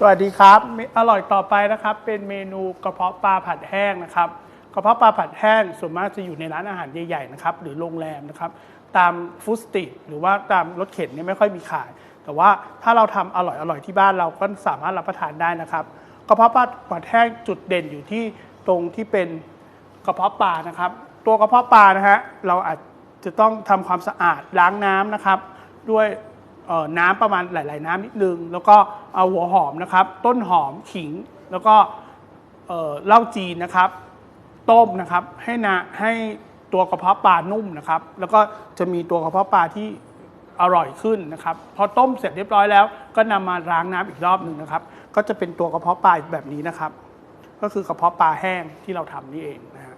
สวัสดีครับ อร่อยต่อไปนะครับ เป็นเมนูกระเพาะปลาผัดแห้งนะครับ กระเพาะปลาผัดแห้งส่วนมากจะอยู่ในร้านอาหารใหญ่ๆนะครับหรือโรงแรมนะครับ ตามฟู้ดสตรีทหรือว่าตามรถเข็นเนี่ยไม่ค่อยมีขาย แต่ว่าถ้าเราทำอร่อยๆที่บ้านเราก็สามารถรับประทานได้นะครับ กระเพาะปลาผัดแห้งจุดเด่นอยู่ที่ตรงที่เป็นกระเพาะปลานะครับ ตัวกระเพาะปลานะฮะเราอาจจะต้องทำความสะอาดล้างน้ำนะครับ ด้วย น้ำประมาณหลาย ๆ น้ำนิดนึง แล้วก็เอาหัวหอมนะครับ ต้นหอมขิง แล้วก็เหล้าจีนนะครับ ต้มนะครับให้นะให้ตัวกระเพาะปลานุ่มนะครับ แล้วก็จะมีตัวกระเพาะปลาที่อร่อยขึ้นนะครับ พอต้มเสร็จเรียบร้อยแล้ว ก็นำมาล้างน้ำอีกรอบหนึ่งนะครับ ก็จะเป็นตัวกระเพาะปลาแบบนี้นะครับ ก็คือกระเพาะปลาแห้งที่เราทำนี่เองนะฮะ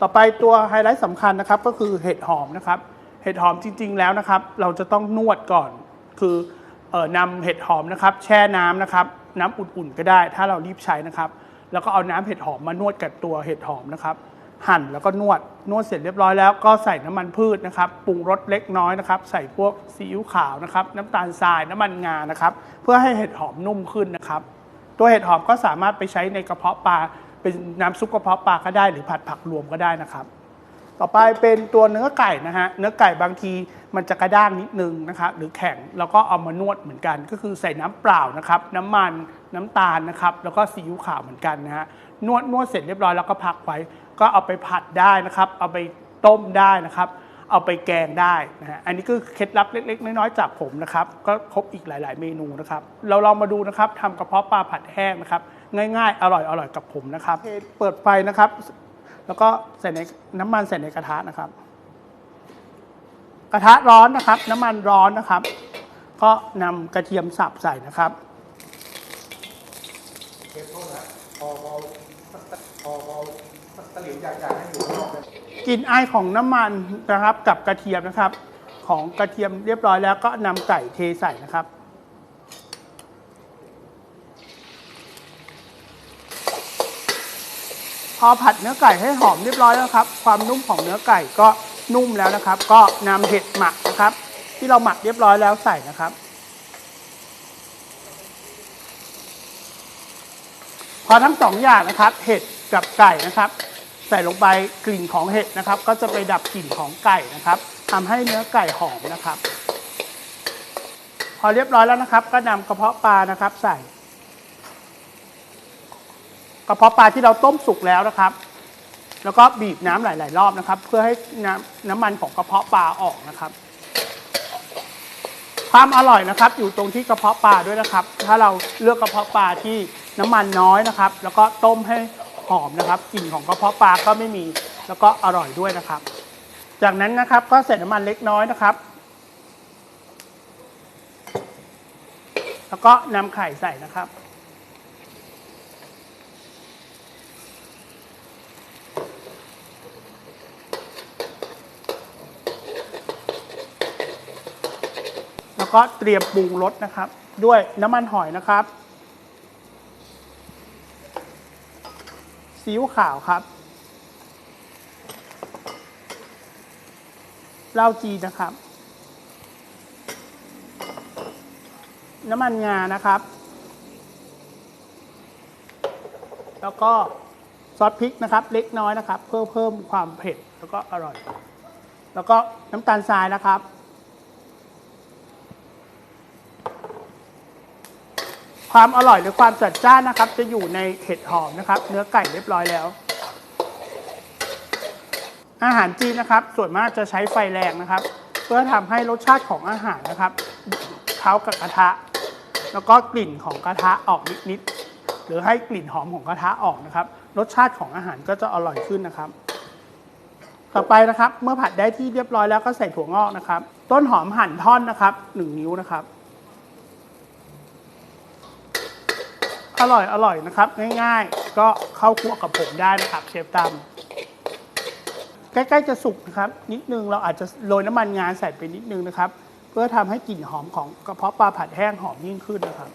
ต่อไปตัวไฮไลท์สำคัญนะครับก็คือเห็ดหอมนะครับ เห็ดหอมจริง ๆ แล้วนะครับ เราจะต้องนวดก่อน คือออนำเห็ดหอมนะครับแช่น้ำนะครับน้ำอุ่นๆก็ได้ ถ้าเรารีบใช้นะครับ แล้วก็เอาน้ำเห็ดหอมมานวดกับตัวเห็ดหอมนะครับ หั่นแล้วก็นวดนวดเสร็จเรียบร้อยแล้วก็ใส่น้ำมันพืชนะครับปรุงรสเล็กน้อยนะครับ ใส่พวกซีอิ๊วขาวนะครับ น้ำตาลทรายน้ำมันงานะครับ เพื่อให้เห็ดหอมนุ่มขึ้นนะครับ ตัวเห็ดหอมก็สามารถไปใช้ในกระเพาะปลาเป็นน้ำซุปกระเพาะปลาก็ได้ หรือผัดผักรวมก็ได้นะครับ ต่อไปเป็นตัวเนื้อไก่นะฮะ เนื้อไก่บางทีมันจะกระด้างนิดนึงนะครับหรือแข็ง แล้วก็เอามานวดเหมือนกัน ก็คือใส่น้ำเปล่านะครับ น้ำมัน น้ำตาลนะครับ แล้วก็ซีอิ๊วขาวเหมือนกันนะฮะ นวดนวดเสร็จเรียบร้อยแล้วก็พักไว้ ก็เอาไปผัดได้นะครับ เอาไปต้มได้นะครับ เอาไปแกงได้นะฮะ อันนี้ก็เคล็ดลับเล็ก ๆ น้อยๆจากผมนะครับ ก็ครบอีกหลาย ๆ เมนูนะครับ เราลองมาดูนะครับทำกระเพาะปลาผัดแห้งนะครับ ง่ายๆ อร่อยๆกับผมนะครับ เปิดไฟนะครับ แล้วก็ใส่ในน้ำมันใส่ในกระทะนะครับ กระทะร้อนนะครับ น้ำมันร้อนนะครับ ก็นำกระเทียมสับใส่นะครับเชฟโทษนะพอพอพอพอตะหลิวอยากอยากให้อยู่ข้างนอกลยกลิ่นอายของน้ำมันนะครับกับกระเทียมนะครับ ของกระเทียมเรียบร้อยแล้วก็นำไก่เทใส่นะครับ อผัดเนื้อไก่ให้หอมเรียบร้อยแล้วครับ ความนุ่มของเนื้อไก่ก็นุ่มแล้วนะครับ ก็นำเห็ดหมักนะครับ ที่เราหมักเรียบร้อยแล้วใส่นะครับ พอทั้งสองอย่างนะครับ เห็ดกับไก่นะครับ ใส่ลงไปกลิ่นของเห็ดนะครับ ก็จะไปดับกลิ่นของไก่นะครับทำให้เนื้อไก่หอมนะครับ พอเรียบร้อยแล้วนะครับ ก็นำกระเพาะปลานะครับ ใส่ ระเพาะปลาที่เราต้มสุกแล้วนะครับ แล้วก็บีบน้ำหลาย ๆ รอบนะครับ เพื่อให้น้ำน้ำมันของกระเพาะปลาออกนะครับ ความอร่อยนะครับ อยู่ตรงที่กระเพาะปลาด้วยนะครับ ถ้าเราเลือกกระเพาะปลาที่น้ำมันน้อยนะครับ แล้วก็ต้มให้หอมนะครับกลิ่นของกระเพาะปลาก็ไม่มีแล้วก็อร่อยด้วยนะครับ จากนั้นนะครับก็ใส่น้ำมันเล็กน้อยนะครับ แล้วก็นำไข่ใส่นะครับ แล้วก็เตรียมปรุงรสนะครับ ด้วยน้ำมันหอยนะครับซีอิ๊วขาวครับเหล้าจีนนะครับ น้ำมันงานะครับ แล้วก็ซอสพริกนะครับ เล็กน้อยนะครับ เพื่อเพิ่มความเผ็ดแล้วก็อร่อย แล้วก็น้ำตาลทรายนะครับ ความอร่อยหรือความจัดจ้านนะครับ จะอยู่ในเห็ดหอมนะครับ เนื้อไก่เรียบร้อยแล้ว อาหารจีนนะครับ ส่วนมากจะใช้ไฟแรงนะครับ เพื่อทำให้รสชาติของอาหารนะครับเข้ากับกระทะ แล้วก็กลิ่นของกระทะออกนิดๆหรือให้กลิ่นหอมของกระทะออกนะครับ รสชาติของอาหารก็จะอร่อยขึ้นนะครับต่อไปนะครับ เมื่อผัดได้ที่เรียบร้อยแล้วก็ใส่ถั่วงอกนะครับ ต้นหอมหั่นท่อนนะครับหนึ่งนิ้วนะครับ อร่อยอร่อยนะครับ ง่ายๆ ก็เข้าครัวกับผมได้นะครับ เชฟตั้มใกล้ๆจะสุกนะครับ นิดนึงเราอาจจะโรยน้ำมันงาใส่ไปนิดนึงนะครับ เพื่อทำให้กลิ่นหอมของกระเพาะปลาผัดแห้งหอมยิ่งขึ้นนะครับ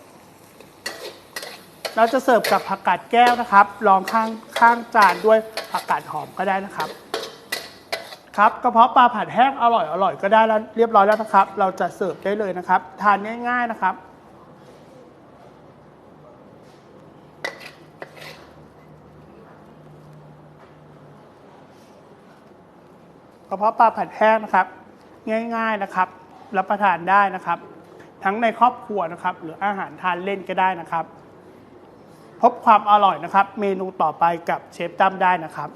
เราจะเสิร์ฟกับผักกาดแก้วนะครับรองข้างข้างจานด้วยผักกาดหอมก็ได้นะครับครับกระเพาะปลาผัดแห้งอร่อยอร่อยก็ได้แล้วเรียบร้อยแล้วนะครับ เราจะเสิร์ฟได้เลยนะครับ ทานง่าย ๆนะครับ กระเพาะปลาผัดแห้งนะครับ ง่ายๆนะครับ รับประทานได้นะครับ ทั้งในครอบครัวนะครับ หรืออาหารทานเล่นก็ได้นะครับ พบความอร่อยนะครับ เมนูต่อไปกับเชฟตั้มได้นะครับ